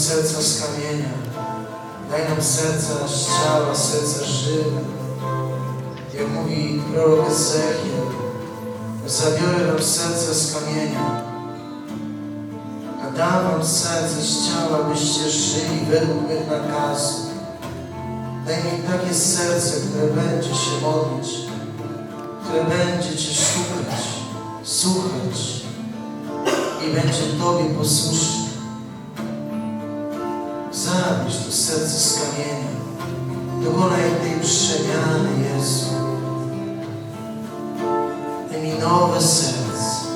serca z kamienia. Daj nam serca ciała, serca żywe. Jak mówi prorok Ezechiel, zabiorę wam serce z kamienia, a dam wam serce z ciała, byście żyli według mych nakazów. Daj mi takie serce, które będzie się modlić, które będzie Cię szukać, słuchać i będzie Tobie posłuszne. Zabierz to serce z kamienia. Dokonaj tej przemiany, Jezu. Daj mi nowe serce,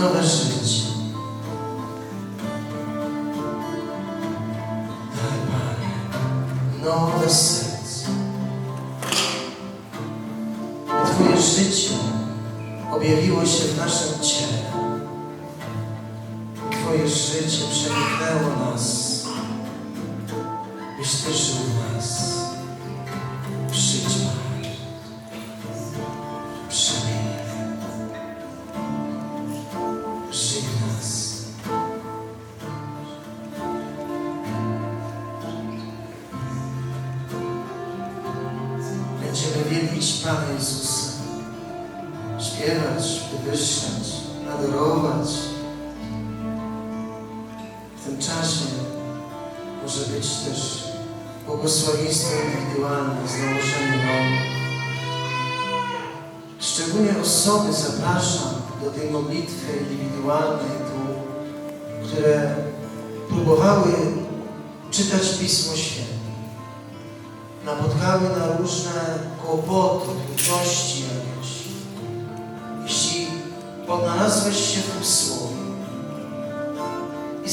nowe życie. Daj, Panie, nowe serce. Twoje życie objawiło się w naszym ciele. Twoje życie przeniknęło nas, byś Ty żył nas. Przyjdź, Panie. Żyj nas. Będziemy wielbić Pana Jezusa, śpiewać, wywyższać, adorować. W tym czasie może być też błogosławieństwo indywidualne z nałożeniem. Szczególnie osoby zapraszam do tej modlitwy indywidualnej tu, które próbowały czytać Pismo Święte. Napotkały na różne kłopoty, trudności jakieś. Jeśli odnalazłeś się w tym słowie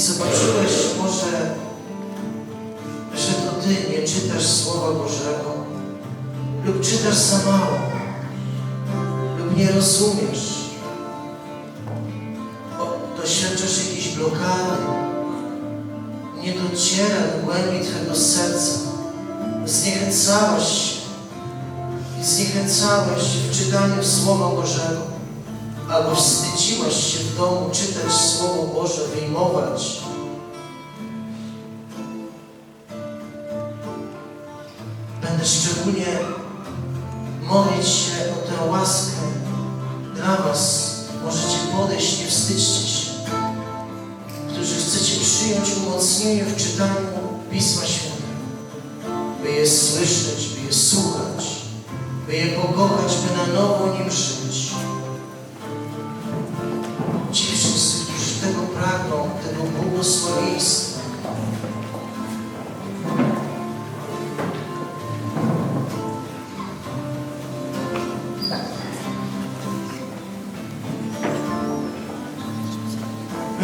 zobaczyłeś może, że to Ty nie czytasz Słowa Bożego lub czytasz za mało lub nie rozumiesz, doświadczasz jakiejś blokady, nie dociera do głębi Twojego serca, zniechęcałeś się. Zniechęcałeś w czytaniu Słowa Bożego, albo wstydziłaś się w domu czytać Słowo Boże, wyjmować. Będę szczególnie modlić się o tę łaskę dla Was. Możecie podejść, nie wstydźcie się, którzy chcecie przyjąć umocnienie w czytaniu Pisma Świętego by je słyszeć, by je słuchać, by je pokochać, by na nowo nim żyć.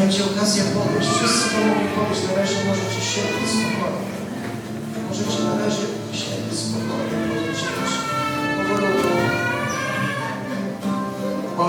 Będzie okazja podejść. Wszyscy to mogą podejść, na razie możecie siedzieć spokojnie. Możecie na razie siedzieć spokojnie, już powolutku